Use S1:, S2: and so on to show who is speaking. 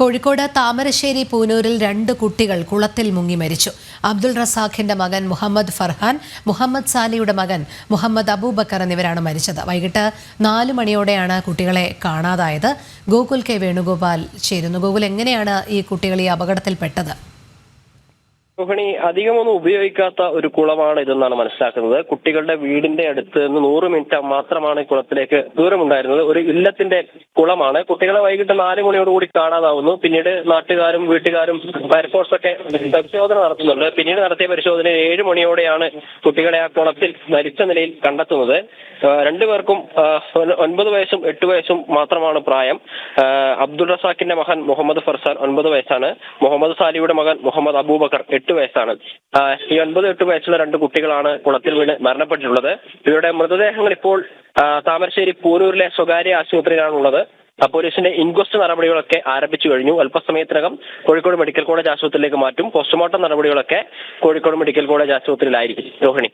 S1: കോഴിക്കോട് താമരശ്ശേരി പൂനൂരിൽ രണ്ട് കുട്ടികൾ കുളത്തിൽ മുങ്ങി മരിച്ചു. അബ്ദുൾ റസാഖിന്റെ മകൻ മുഹമ്മദ് ഫർഹാൻ മുഹമ്മദ് സാലിയുടെ മകൻ മുഹമ്മദ് അബൂബക്കർ എന്നിവരാണ് മരിച്ചത്. വൈകിട്ട് നാല് മണിയോടെയാണ് കുട്ടികളെ കാണാതായത്. ഗോകുൽ കെ വേണുഗോപാൽ ചേരുന്നു. ഗോകുൽ എങ്ങനെയാണ് ഈ കുട്ടികൾ ഈ അപകടത്തിൽപ്പെട്ടത്?
S2: രോഹിണി അധികമൊന്നും ഉപയോഗിക്കാത്ത ഒരു കുളമാണ് ഇതെന്നാണ് മനസ്സിലാക്കുന്നത്. കുട്ടികളുടെ വീടിന്റെ അടുത്ത് നിന്ന് നൂറ് മിനിറ്റ് മാത്രമാണ് ഈ കുളത്തിലേക്ക് ദൂരമുണ്ടായിരുന്നത്. ഒരു ഇല്ലത്തിന്റെ കുളമാണ്. കുട്ടികളെ വൈകിട്ട് നാല് മണിയോടുകൂടി കാണാതാവുന്നു. പിന്നീട് നാട്ടുകാരും വീട്ടുകാരും ഫയർഫോഴ്സൊക്കെ പരിശോധന നടത്തുന്നുണ്ട്. പിന്നീട് നടത്തിയ പരിശോധനയിൽ ഏഴ് മണിയോടെയാണ് കുട്ടികളെ ആ കുളത്തിൽ മരിച്ച നിലയിൽ കണ്ടെത്തുന്നത്. രണ്ടു രണ്ടുപേർക്കും ഒൻപത് വയസ്സും എട്ട് വയസ്സും മാത്രമാണ് പ്രായം. അബ്ദുൾ റസാഖിന്റെ മകൻ മുഹമ്മദ് ഫർസാൻ ഒൻപത് വയസ്സാണ്. മുഹമ്മദ് സാലിയുടെ മകൻ മുഹമ്മദ് അബൂബക്കർ എട്ട് വയസ്സാണ്. ഈ ഒൻപത് എട്ട് വയസ്സുള്ള രണ്ട് കുട്ടികളാണ് കുളത്തിൽ വീണ് മരണപ്പെട്ടിട്ടുള്ളത്. ഇവരുടെ മൃതദേഹങ്ങൾ ഇപ്പോൾ താമരശ്ശേരി പൂനൂരിലെ സ്വകാര്യ ആശുപത്രിയിലാണുള്ളത്. പോലീസിന്റെ ഇൻക്വസ്റ്റ് നടപടികളൊക്കെ ആരംഭിച്ചു കഴിഞ്ഞു. അല്പസമയത്തിനകം കോഴിക്കോട് മെഡിക്കൽ കോളേജ് ആശുപത്രിയിലേക്ക് മാറ്റും. പോസ്റ്റ്മോർട്ടം നടപടികളൊക്കെ കോഴിക്കോട് മെഡിക്കൽ കോളേജ് ആശുപത്രിയിലായിരിക്കും. രോഹിണി.